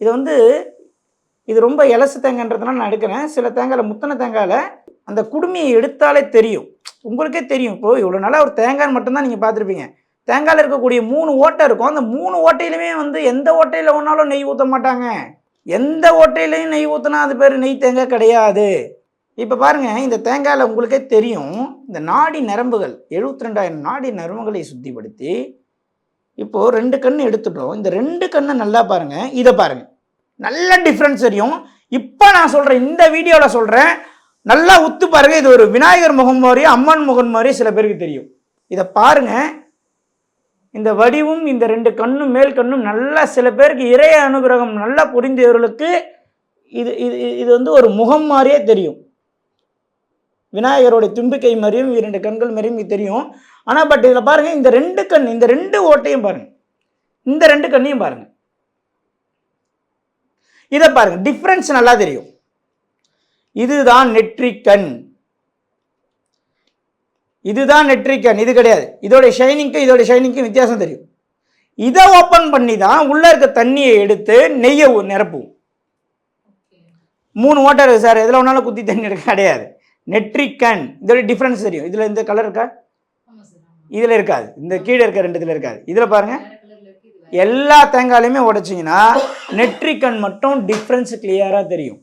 இது வந்து இது ரொம்ப இலசு தேங்காய்ன்றதுனால நான் எடுக்கிறேன். சில தேங்காயில் முத்தனை தேங்காயில் அந்த குடுமையை எடுத்தாலே தெரியும். உங்களுக்கே தெரியும். இப்போது இவ்வளோ நாளாக ஒரு தேங்காய் மட்டும்தான் நீங்கள் பார்த்துருப்பீங்க. தேங்காயில் இருக்கக்கூடிய மூணு ஓட்டை இருக்கும். அந்த மூணு ஓட்டையிலுமே வந்து எந்த ஓட்டையில் ஒன்றாலும் நெய் ஊற்ற மாட்டாங்க. எந்த ஓட்டையிலையும் நெய் ஊற்றினா அது பேர் நெய் தேங்காய் கிடையாது. இப்போ பாருங்கள் இந்த தேங்காயில் உங்களுக்கே தெரியும். இந்த நாடி நரம்புகள் எழுபத்தி ரெண்டாயிரம் நாடி நரம்புகளை சுத்திப்படுத்தி இப்போது ரெண்டு கண் எடுத்துட்டோம். இந்த ரெண்டு கண்ணை நல்லா பாருங்கள் இதை பாருங்கள் நல்ல டிஃப்ரென்ஸ் தெரியும். இப்போ நான் சொல்கிறேன் இந்த வீடியோவில் சொல்கிறேன் நல்லா உத்து பாருங்க. இது ஒரு விநாயகர் முகம் மாதிரியும் அம்மன் முகம் மாதிரியும் சில பேருக்கு தெரியும். இதை பாருங்க. இந்த வடிவும் இந்த ரெண்டு கண்ணும் மேல் கண்ணும் நல்லா சில பேருக்கு இறைய அனுகிரகம் நல்லா புரிந்தவர்களுக்கு இது இது இது வந்து ஒரு முகம் மாதிரியே தெரியும். விநாயகருடைய தும்பிக்கை மாதிரியும் இரண்டு கண்கள் மாதிரியும் தெரியும். ஆனால் பட் இதில் பாருங்க இந்த ரெண்டு கண் இந்த ரெண்டு ஓட்டையும் பாருங்க. இந்த ரெண்டு கண்ணையும் பாருங்க. இதை பாருங்க டிஃப்ரென்ஸ் நல்லா தெரியும். இதுதான் நெற்றிக்கண் இதுதான் நெற்றிக்கண் இது கிடையாது. இதோட ஷைனிங்க்கும் இதோட ஷைனிங்க்கும் வித்தியாசம் தெரியும். இதை ஓப்பன் பண்ணி தான் உள்ளே இருக்க தண்ணியை எடுத்து நெய்யை நிரப்புவோம். மூணு ஓட்டர் சார் எதில் வேணாலும் குத்தி தண்ணி எடுக்க கிடையாது. நெற்றிக்கண். இதோட டிஃப்ரென்ஸ் தெரியும். இதில் இந்த கலர் இருக்கா? இதில் இருக்காது. இந்த கீழே இருக்க ரெண்டு இதில் இருக்காது. இதில் பாருங்க. எல்லா தேங்காயிலையுமே உடைச்சிங்கன்னா நெற்றிக்கண் மட்டும் டிஃப்ரென்ஸ் கிளியராக தெரியும்.